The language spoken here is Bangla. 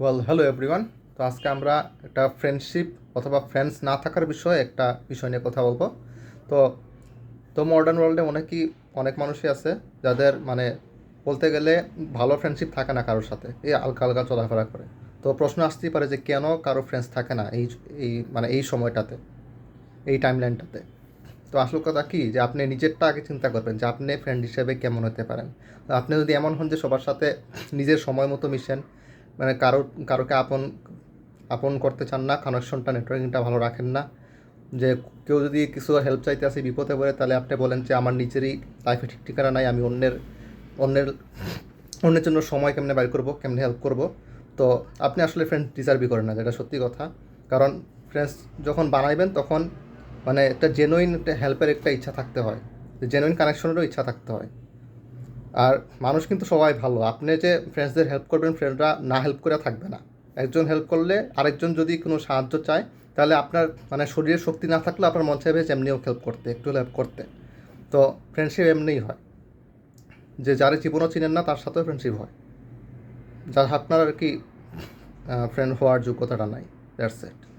ওয়েল হ্যালো এভরিওয়ান তো আজকে আমরা একটা ফ্রেন্ডশিপ অথবা ফ্রেন্ডস না থাকার বিষয়ে একটা বিষয় নিয়ে কথা বলব। তো তো মডার্ন ওয়ার্ল্ডে অনেকই, অনেক মানুষই আছে যাদের মানে বলতে গেলে ভালো ফ্রেন্ডশিপ থাকে না কারোর সাথে। এই হালকা হালকা চলাফেরা করে। তো প্রশ্ন আসতেই পারে যে কেন কারও ফ্রেন্ডস থাকে না এই এই মানে এই সময়টাতে, এই টাইম লাইনটাতে তো আসল কথা কী যে আপনি নিজেরটা আগে চিন্তা করবেন যে আপনি ফ্রেন্ড হিসেবে কেমন হতে পারেন। আপনি যদি এমন হন যে সবার সাথে নিজের সময় মতো মিশেন মানে কারও, কারোকে আপন আপন করতে চান না কানেকশনটা নেটওয়ার্কিংটা ভালো রাখেন না। যে কেউ যদি কিছু হেল্প চাইতে আসে, বিপদে পড়ে, তাহলে আপনি বলেন যে, আমার নিজেরই লাইফে ঠিক ঠিকানা নাই, আমি অন্যের অন্যের অন্যের জন্য সময় কেমনে বাইর করব, কেমনে হেল্প করব? তো আপনি আসলে ফ্রেন্ডস ডিজার্ভই করেন না, যেটা সত্যি কথা। কারণ ফ্রেন্ডস যখন বানাইবেন, তখন মানে একটা জেনুইন একটা হেল্পের একটা ইচ্ছা থাকতে হয়। জেনুইন কানেকশনেরও ইচ্ছা থাকতে হয়। আর মানুষ কিন্তু সবাই ভালো। আপনি যে ফ্রেন্ডসদের হেল্প করবেন ফ্রেন্ডরা না হেল্প করে থাকবে না। একজন হেল্প করলে আরেকজন যদি কোনো সাহায্য চায়, তাহলে আপনার মানে শরীরের শক্তি না থাকলে আপনার মন চাইবে যে এমনিও হেল্প করতে, একটু হেল্প করতে। তো ফ্রেন্ডশিপ এমনিই হয়। যে যার জীবনও চিনেন না, তার সাথেও ফ্রেন্ডশিপ হয়। যার আপনার আর কি ফ্রেন্ড হওয়ার যোগ্যতাটা নাই। That's it